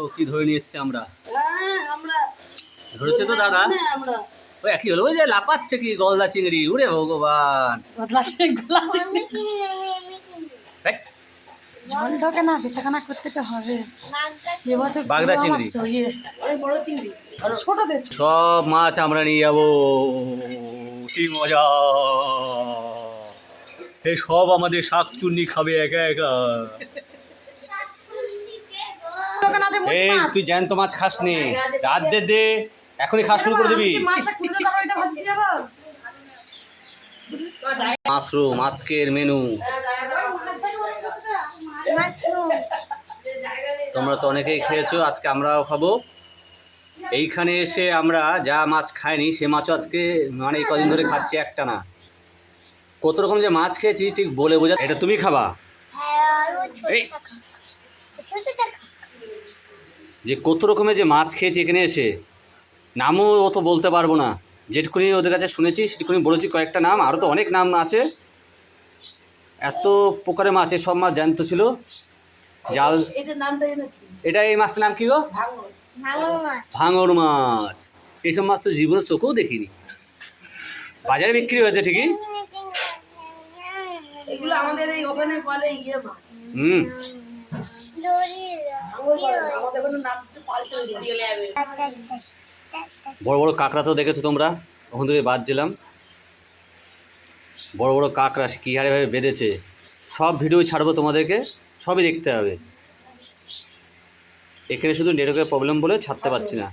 ও কি ধরে নিয়ে এসছে আমরা? হ্যাঁ ধরেছে তো দাদা। হ্যাঁ, ওই একই হলো ওই যে লাপাচ্ছে কি গলদা চিংড়ি। উরে ভগবান। না করতে তো হবে। এবছর বাগদা চিংড়ি। বড় চিংড়ি। ছোটদের সব মাছ আমরা নিয়ে যাব। কি মজা। এই সব আমাদের শাক চুন্নি খাবে একা একা। এই তুই জ্যান্ত মাছ খাস নি রাত দে দে এখনই খাওয়া শুরু করে দিবি? মাশরুম আজকের মেনু। তোমরা তো অনেকেই খেয়েছো আজকে আমরাও খাব। এইখানে এসে আমরা যা মাছ খাইনি সে মাছও আজকে মানে এই কদিন ধরে খাচ্ছি একটা না। কত রকম যে মাছ খেয়েছি ঠিক বলে বোঝা এটা তুমি খাবা। এই। যে কত রকমের যে মাছ খেয়েছি এখানে এসে নামও অত বলতে পারব না। যেটুকুনি ওদের কাছে শুনেছি সেটুকুনি বলেছি কয়েকটা নাম আরও তো অনেক নাম আছে। এত প্রকারের মাছ সব মাছ জ্যান্ত ছিল। জাল এটা এই মাছটার নাম কি গো? ভাঙর। মাছ। এইসব মাছ তো জীবনে চোখেও দেখিনি। বাজারে বিক্রি হয়েছে ঠিকই? এগুলো আমাদের এই ওখানে বলে ইয়ে মাছ। হুম। বড় বড় কাঁকড়া তো দেখেছ তোমরা? ওখান থেকে বাদছিলাম বড় বড় কাঁকড়া কী হারে ভাবে বেঁধেছে। সব ভিডিও ছাড়বো তোমাদেরকে, সবই দেখতে হবে। এখানে শুধু নেটওয়ার্কের প্রবলেম বলে ছাড়তে পারছি না।